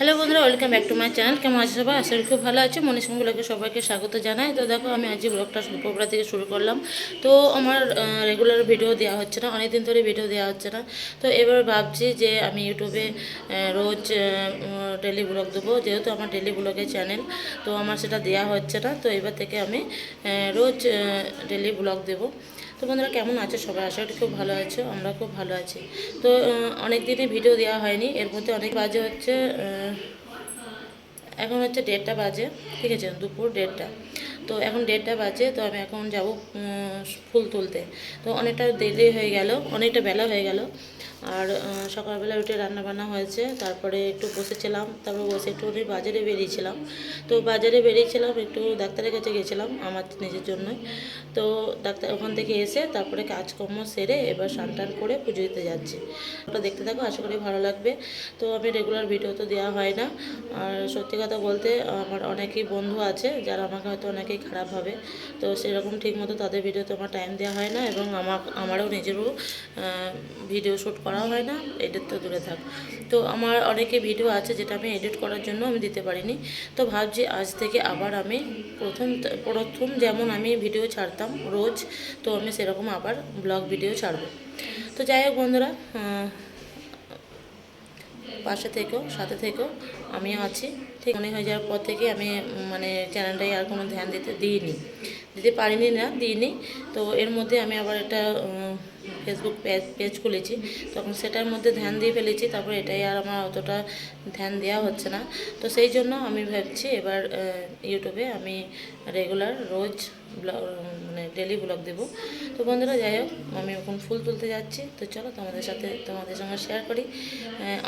Hello বন্ধুরা, welcome back to my channel. কেমন আছে সবাই? আসলে খুব ভালো আছে। মনীষ মঙ্গলাকে সবাইকে স্বাগত জানাই। তো দেখো, আমি আজ ব্লগটা দুপুরবেলা থেকে শুরু করলাম। তো আমার রেগুলার ভিডিও দেওয়া হচ্ছে না। অনেক দিন ধরে ভিডিও দেওয়া হচ্ছে না। তো এবার ভাবছি যে আমি ইউটিউবে রোজ ডেলি ব্লগ দেবো। যেহেতু আমার ডেলি ব্লগের চ্যানেল তো আমার সেটা দেওয়া হচ্ছে না। তো এবার থেকে আমি রোজ ডেলি ব্লগ দেবো। তো বন্ধুরা কেমন আছে? সবাই আশা করি খুব ভালো আছো আমরা খুব ভালো আছি। তো অনেক দিনই ভিডিও দেওয়া হয়নি, এর মধ্যে অনেক বাজে হচ্ছে এখন হচ্ছে দেড়টা বাজে, ঠিক আছে? দুপুর দেড়টা। তো এখন দেড়টা বাজে, তো আমি এখন যাব ফুল তুলতে। তো অনেকটা দেরি হয়ে গেল, অনেকটা বেলা হয়ে গেল। আর সকালবেলা উঠে রান্না বান্না হয়েছে, তারপরে একটু বসেছিলাম, তারপর বসে একটু বাজারে বেরিয়েছিলাম। তো বাজারে বেরিয়েছিলাম, একটু ডাক্তারের কাছে গেছিলাম, আমার নিজের জন্যই। তো ডাক্তার ওখান থেকে এসে তারপরে কাজকর্ম সেরে এবার স্নান টান করে পুজো দিতে যাচ্ছি। ওটা দেখতে থাকো, আশা করি ভালো লাগবে। তো আমি রেগুলার ভিডিও তো দেওয়া হয় না। আর সত্যি কথা বলতে, আমার অনেকেই বন্ধু আছে, যারা আমাকে হয়তো অনেকেই খারাপ হবে তো সেরকম ঠিক মতো তাদের ভিডিওতে আমার টাইম দেওয়া হয় না এবং আমার আমারও নিজেরও ভিডিও শ্যুট করা হয় না এডিট তো দূরে থাক। তো আমার অনেকে ভিডিও আছে যেটা আমি এডিট করার জন্য আমি দিতে পারিনি। তো ভাবছি আজ থেকে আবার আমি প্রথম প্রথম যেমন আমি ভিডিও ছাড়তাম রোজ, তো আমি সেরকম আবার ব্লগ ভিডিও ছাড়বো। তো যাই হোক বন্ধুরা পাশে থেকেও সাথে থেকেও আমিও আছি। ঠিক মনে হয়ে যাওয়ার পর থেকে আমি মানে চ্যানেলটাই আর কোনো ধ্যান দিতে দিইনি। দিতে পারিনি না, দিইনি। তো এর মধ্যে আমি আবার একটা ফেসবুক পেজ পেজ খুলেছি। তখন সেটার মধ্যে ধ্যান দিয়ে ফেলেছি, তারপর এটাই আর আমার অতটা ধ্যান দেওয়া হচ্ছে না। তো সেই জন্য আমি ভাবছি এবার ইউটিউবে আমি রেগুলার রোজ ব্লগ মানে ডেলি ব্লগ দেবো। তো বন্ধুরা, যাই হোক, আমি এখন ফুল তুলতে যাচ্ছি। তো চলো তোমাদের সাথে, তোমাদের সঙ্গে শেয়ার করি।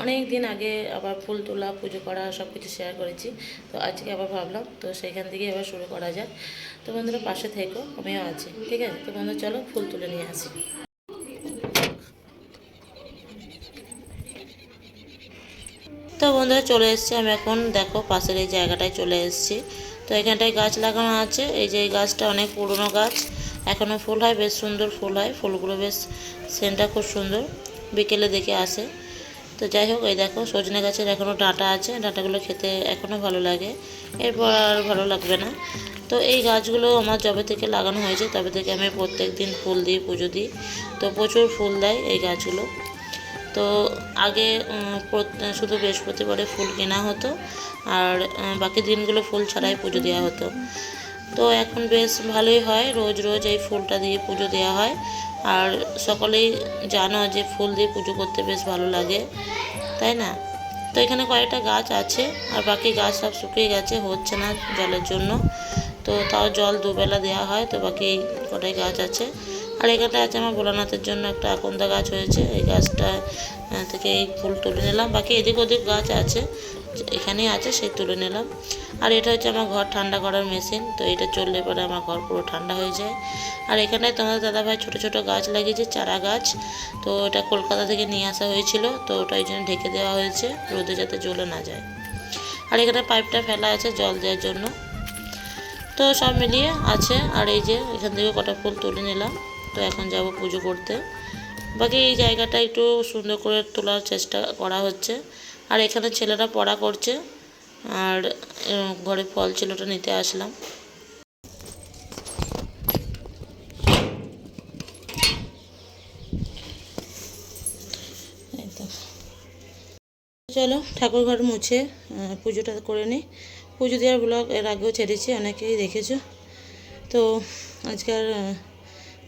অনেক দিন আগে আবার ফুল তোলা, পুজো করা সব কিছু শেয়ার করেছি। তো আজকে আবার ভাবলাম, তো সেইখান থেকে এবার শুরু করা যাক। তো বন্ধুরা, পাশে থেকো, আমিও আছি। ঠিক আছে? তো বন্ধুরা, চলো ফুল তুলে নিয়ে আসি। বন্ধুরা চলে এসেছি। আমি এখন দেখো পাশের এই জায়গাটায় চলে এসেছি। তো এখানটায় গাছ লাগানো আছে। এই যে এই গাছটা অনেক পুরনো গাছ। এখনও ফুল হয়, বেশ সুন্দর ফুল হয়। ফুলগুলো বেশ সেন্টটা খুব সুন্দর। বিকেলে দেখে আসে। তো যাই হোক, এই দেখো সজনে গাছের এখনও ডাঁটা আছে। ডাঁটাগুলো খেতে এখনও ভালো লাগে। এরপর আর ভালো লাগবে না। তো এই গাছগুলো আমার যবে থেকে লাগানো হয়েছে, তবে থেকে আমি প্রত্যেক দিন ফুল দিই, পুজো দিই। তো প্রচুর ফুল দেয় এই গাছগুলো। তো আগে শুধু বৃহস্পতিবারে ফুল কেনা হতো আর বাকি দিনগুলো ফুল ছাড়াই পুজো দেওয়া হতো। তো এখন বেশ ভালোই হয়, রোজ রোজ এই ফুলটা দিয়ে পুজো দেওয়া হয়। আর সকলেই জানো যে ফুল দিয়ে পুজো করতে বেশ ভালো লাগে, তাই না? তো এখানে কয়েকটা গাছ আছে, আর বাকি গাছ সব শুকিয়ে গেছে, হচ্ছে না জলের জন্য। তো তাও জল দুবেলা দেওয়া হয়, তো বাকি কটাই গাছ আছে। আর এখানটা আছে আমার ভোলানাথের জন্য একটা আকন্দা গাছ হয়েছে। এই গাছটা থেকে এই ফুল তুলে নিলাম। বাকি এদিক ওদিক গাছ আছে, এখানেই আছে, সেই তুলে নিলাম। আর এটা হচ্ছে আমার ঘর, ঠান্ডা করার মেশিন। তো এটা চললে পরে আমার ঘর পুরো ঠান্ডা হয়ে যায়। আর এখানে তোমাদের দাদাভাই ছোটো ছোটো গাছ লাগিয়েছে, চারা গাছ। তো এটা কলকাতা থেকে নিয়ে আসা হয়েছিল। তো ওটা ওই জন্য ঢেকে দেওয়া হয়েছে, রোদে যাতে জ্বলে না যায়। আর এখানে পাইপটা ফেলা আছে জল দেওয়ার জন্য। তো সব মিলিয়ে আছে। আর এই যে এখান থেকে কটা ফুল তুলে নিলাম। তো এখন যাব পুজো করতে। বাকি এই জায়গাটা একটু সুন্দর করে তোলার চেষ্টা করা হচ্ছে। আর এখানে ছেলেরা পড়া করছে। আর ঘরে ফল ছিল ওটা নিতে আসলাম। চলো ঠাকুর ঘর মুছে পুজোটা করে নিই পুজো দেওয়ার ব্লগ এর আগেও ছেড়েছি অনেকেই দেখেছ। তো আজকে আর আহ,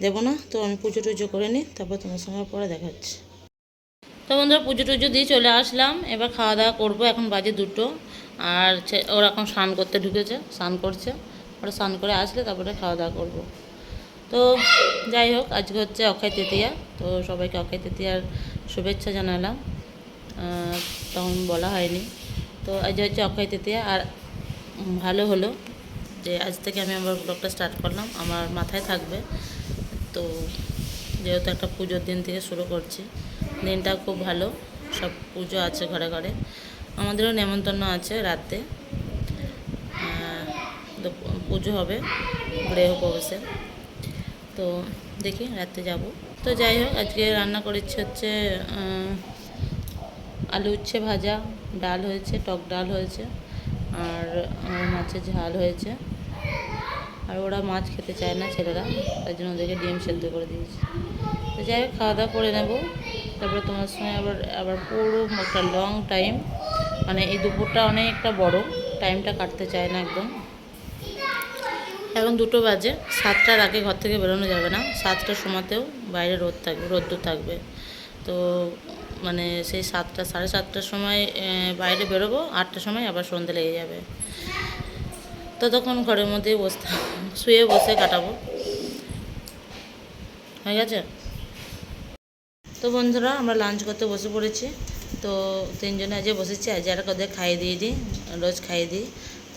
দেবো না, তো আমি পুজো টুজো করে নিই, তারপর তোমার সঙ্গে পরে দেখাচ্ছি তো বন্ধুরা, পুজো টুজো দিয়ে চলে আসলাম, এবার খাওয়া দাওয়া করব, এখন বাজে দুটো, আর ওরা এখন স্নান করতে ঢুকেছে, স্নান করছে, ওরা স্নান করে আসলে তারপরে খাওয়া দাওয়া করব। তো যাই হোক, আজকে হচ্ছে অক্ষয় তৃতীয়া, তো সবাইকে অক্ষয় তৃতীয়ার শুভেচ্ছা জানালাম তখন বলা হয়নি। তো আজ হচ্ছে অক্ষয় তৃতীয়া, আর ভালো হলো যে আজ থেকে আমি আমার ব্লগটা স্টার্ট করলাম, আমার মাথায় থাকবে। তো যেহেতু একটা পুজোর দিন থেকে শুরু করছি, দিনটা খুব ভালো, সব পুজো আছে ঘরে ঘরে। আমাদেরও নেমন্তন্ন আছে রাতে পুজো হবে গৃহ প্রবেশে তো দেখি রাতে যাব। তো যাই হোক, আজকে রান্না করেছি হচ্ছে আলু উচ্ছে ভাজা, ডাল হয়েছে, টক ডাল হয়েছে আর মাছের ঝাল হয়েছে। আর ওরা মাছ খেতে চায় না ছেলেরা তাই জন্য ওদেরকে ডিম সেদ্ধ করে দিয়েছি। তো যাই হোক, খাওয়া দাওয়া করে নেব। তারপরে তোমার সঙ্গে আবার আবার পুরো একটা লং টাইম মানে এই দুপুরটা অনেকটা বড় টাইমটা কাটতে চায় না একদম। এখন দুটো বাজে, সাতটার আগে ঘর থেকে বেরোনো যাবে না। সাতটার সময়তেও বাইরে রোদ থাকবে রোদ্দুর থাকবে। তো মানে সেই সাতটা, সাড়ে সাতটার সময় বাইরে বেরোবো, আটটার সময় আবার সন্ধে লেগে যাবে। ততক্ষণ ঘরের মধ্যেই বসতাম শুয়ে বসে কাটাবো। হয়ে গেছে? তো বন্ধুরা আমরা লাঞ্চ করতে বসে পড়েছি। তো তিনজনে আজকে বসেছি। আজ আর ওদের খাইয়ে দিয়ে দিই রোজ খাইয়ে দিই।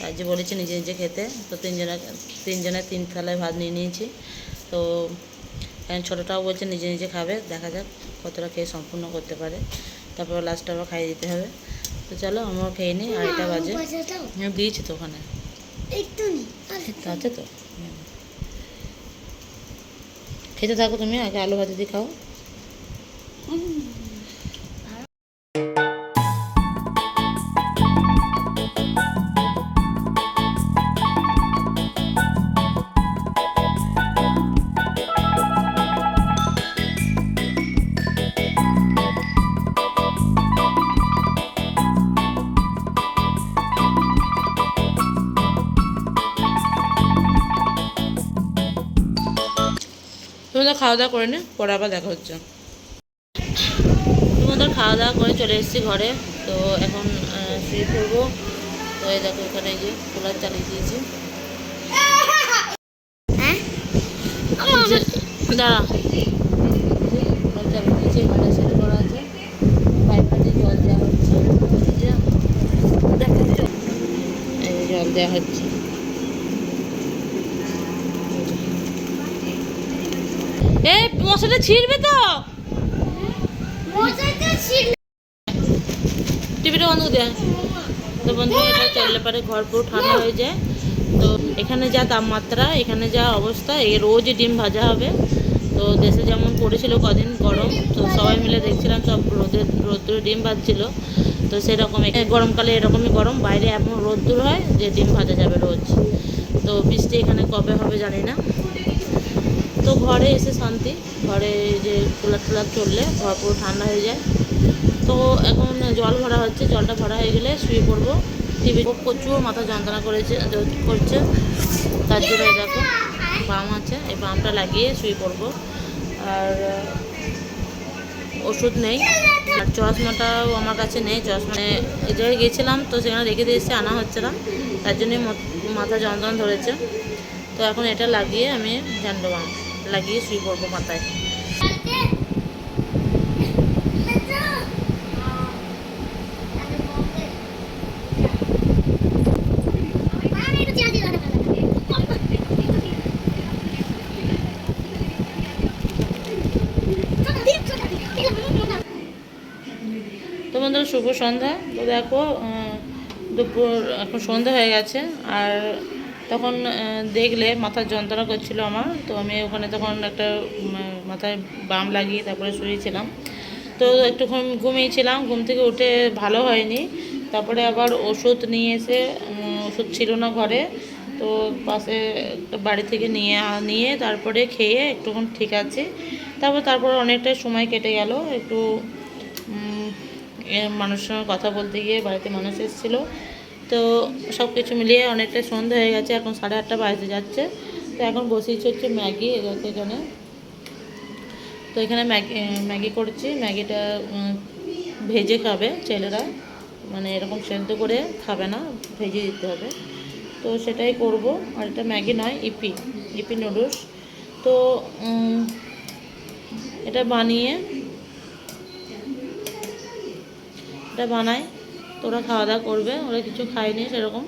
আজ বলেছি নিজে নিজে খেতে। তো তিনজনে তিনজনে তিন থালায় ভাত নিয়ে নিয়েছি। তো এখন ছোটোটাও বলছে নিজে নিজে খাবে। দেখা যাক কতটা খেয়ে সম্পূর্ণ করতে পারে। তারপর লাস্টটা আবার খাইয়ে দিতে হবে। তো চলো আমরাও খেয়ে নিই। আড়াইটা বাজে। দিয়েছি তো ওখানে। একটু নি তো আছে তো? খেতে থাকো তুমি আগে আলু ভাজি দিয়ে খাও। খাওয়া দাওয়া করে নে পরে আবার দেখা হচ্ছে। তোমাদের খাওয়া দাওয়া করে চলে এসেছি ঘরে তো এখন শুয়ে পড়ব। তো এই দেখো এখানে এই যে কুলার চালিয়ে দিয়েছি। হ্যাঁ? দাঁড়া। কুলার চালিয়ে দিয়েছি এখানে সেট করা আছে। জল দেওয়া হচ্ছে। দেখো জল দেওয়া হচ্ছে। এ মশাটা ছিঁড়বে তো? টিভিটা বন্ধ করে দেয় তো বন্ধু এটা চললে পারে ঘর পুরো ঠান্ডা হয়ে যায়। তো এখানে যা তাপমাত্রা এখানে যা অবস্থা এই রোজ ডিম ভাজা হবে। তো দেশে যেমন পড়েছিল কদিন গরম তো সবাই মিলে দেখছিলাম সব রোদে রোদ্দুরে ডিম ভাজছিল। তো সেরকম গরমকালে এরকমই গরম বাইরে এমন রোদ্দুর হয় যে ডিম ভাজা যাবে রোজ। তো বৃষ্টি এখানে কবে হবে জানি না। তো ঘরে এসে শান্তি। ঘরে যে কুলার টুলার চললে ঘর পুরো ঠান্ডা হয়ে যায়। তো এখন জল ভরা হচ্ছে, জলটা ভরা হয়ে গেলে শুয়ে পড়ব। টিভি প্রচুর মাথা যন্ত্রণা করেছে করছে। তার জন্য দেখো, বাম আছে, এই বামটা লাগিয়ে শুয়ে পড়ব। আর, ওষুধ নেই। আর চশমাটাও আমার কাছে নেই, চশমা এই জায়গায় গেছিলাম তো সেখানে রেখে দিয়েছে, আনা হচ্ছে না। তার জন্যই মাথা যন্ত্রণা ধরেছে। তো এখন এটা লাগিয়ে আমি জানলো বাম লাগিয়ে শুয়ে পড়ব মাথায়। শুভ সন্ধ্যা। তো দেখো দুপুর এখন সন্ধ্যা হয়ে গেছে আর তখন দেখলে মাথার যন্ত্রণা করছিল আমার। তো আমি ওখানে তখন একটা মাথায় বাম লাগিয়ে তারপরে শুয়েছিলাম। তো একটুক্ষণ ঘুমিয়েছিলাম। ঘুম থেকে উঠে ভালো হয়নি। তারপরে আবার ওষুধ নিয়ে এসে ওষুধ ছিল না ঘরে। তো পাশে বাড়ি থেকে নিয়ে নিয়ে তারপরে খেয়ে একটুক্ষণ ঠিক আছে। তারপর তারপর অনেকটা সময় কেটে গেল। একটু মানুষের সঙ্গে কথা বলতে গিয়ে বাড়িতে মানুষ এসেছিল। তো সব কিছু মিলিয়ে অনেকটা সন্ধে হয়ে গেছে, এখন সাড়ে আটটা বাজতে যাচ্ছে। তো এখন বসিয়েছি হচ্ছে ম্যাগি এখানে। তো এখানে ম্যাগি ম্যাগি করছি। ম্যাগিটা ভেজে খাবে ছেলেরা। মানে এরকম সেদ্ধ করে খাবে না, ভেজে দিতে হবে। তো সেটাই করব। আর এটা ম্যাগি নয়, ইপি ইপি নুডলস। তো এটা বানিয়ে, এটা বানাই। তো ওরা খাওয়া দাওয়া করবে ওরা কিছু খায়নি সেরকম।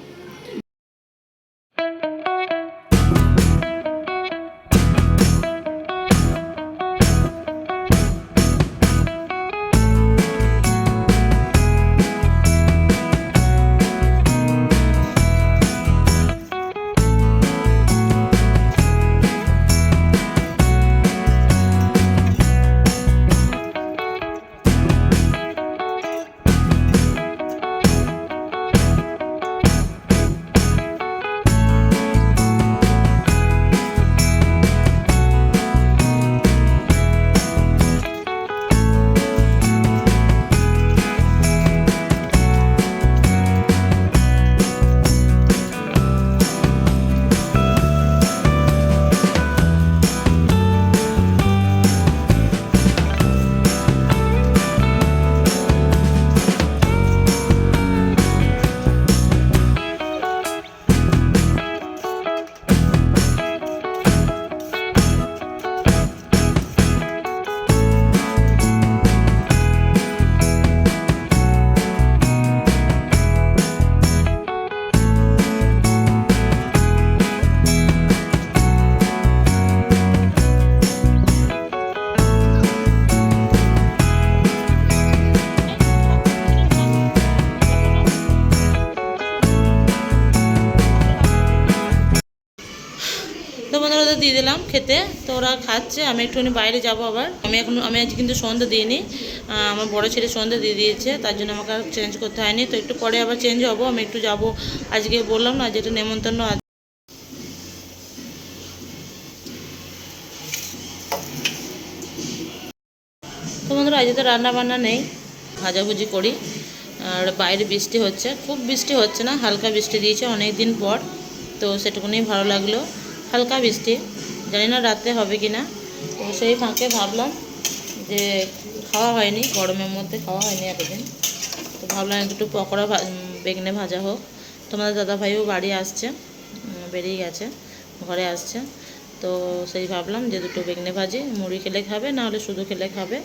দিয়ে দিলাম খেতে। তো ওরা খাচ্ছে, আমি একটুখানি বাইরে যাব আবার। আমি এখন, আমি আজ কিন্তু সন্ধ্যা দিইনি। আমার বড় ছেলে সন্ধ্যা দিয়ে দিয়েছে, তার জন্য আমাকে আর চেঞ্জ করতে হয়নি। তো একটু পরে আবার চেঞ্জ হব, আমি একটু যাব। আজকে বললাম না যেটা নেমন্তন্ন আছে। তো বন্ধুরা, আজকে তো রান্না বান্না নেই, ভাজাভুজি করি। আর বাইরে বৃষ্টি হচ্ছে, খুব বৃষ্টি হচ্ছে না, হালকা বৃষ্টি দিয়েছে অনেক দিন পর। তো সেটুকুনি ভালো লাগল। হালকা বৃষ্টি, জানি না রাতে হবে কি না তো সেই ফাঁকে ভাবলাম যে খাওয়া হয়নি, গরমের মধ্যে খাওয়া হয়নি এতদিন। তো ভাবলাম একটু পকোড়া বেগনে ভাজা হোক। তোমাদের দাদাভাইও বাড়ি আসছে বেরিয়ে গেছে, ঘরে আসছে। তো সেই ভাবলাম যে দুটো বেগনে ভাজি, মুড়ি খেলে খাবে, না হলে শুধু খেলে খাবে।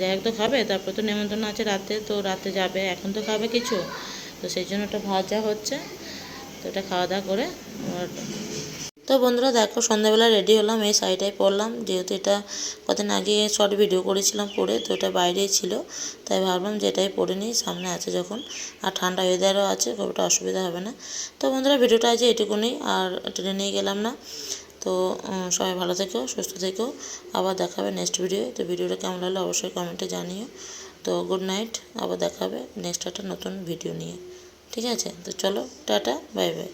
যাই হোক তো খাবে, তারপর তো নেমন্তন্ন আছে রাতে, তো রাতে যাবে, এখন তো খাবে কিছু। তো সেই জন্য ওটা ভাজা হচ্ছে। তো এটা খাওয়া দাওয়া করে তো বন্ধুরা দেখো, সন্ধ্যাবেলা রেডি হলাম, এই শাড়িটাই পরলাম। যেহেতু এটা কদিন আগে শর্ট ভিডিও করেছিলাম পরে তো এটা বাইরেই ছিল। তাই ভাবলাম যে এটাই পরে নিই, সামনে আছে যখন। আর ঠান্ডা ওয়েদারও আছে, খুব একটা অসুবিধা হবে না। তো বন্ধুরা ভিডিওটা আছে এটুকুনি, আর টেনে নিয়ে গেলাম না। তো সবাই ভালো থেকো, সুস্থ থেকো। আবার দেখাবে নেক্সট ভিডিও তো ভিডিওটা কেমন লাগল অবশ্যই কমেন্টে জানিও। তো গুড নাইট আবার দেখাবে নেক্সট একটা নতুন ভিডিও নিয়ে। ঠিক আছে? তো চলো, টাটা বাই বাই